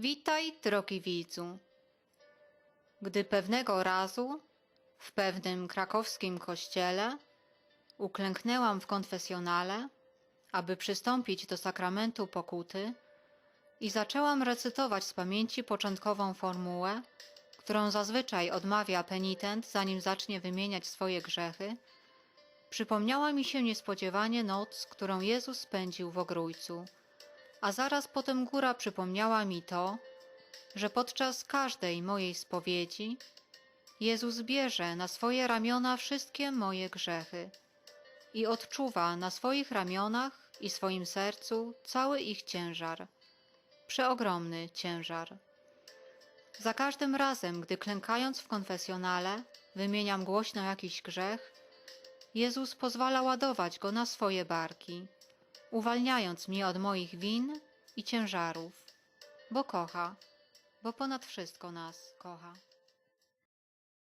Witaj, drogi widzu. Gdy pewnego razu w pewnym krakowskim kościele uklęknęłam w konfesjonale, aby przystąpić do sakramentu pokuty i zaczęłam recytować z pamięci początkową formułę, którą zazwyczaj odmawia penitent, zanim zacznie wymieniać swoje grzechy, przypomniała mi się niespodziewanie noc, którą Jezus spędził w ogrójcu, a zaraz potem góra przypomniała mi to, że podczas każdej mojej spowiedzi Jezus bierze na swoje ramiona wszystkie moje grzechy i odczuwa na swoich ramionach i swoim sercu cały ich ciężar, przeogromny ciężar. Za każdym razem, gdy klękając w konfesjonale wymieniam głośno jakiś grzech, Jezus pozwala ładować go na swoje barki, uwalniając mnie od moich win i ciężarów, bo kocha, bo ponad wszystko nas kocha.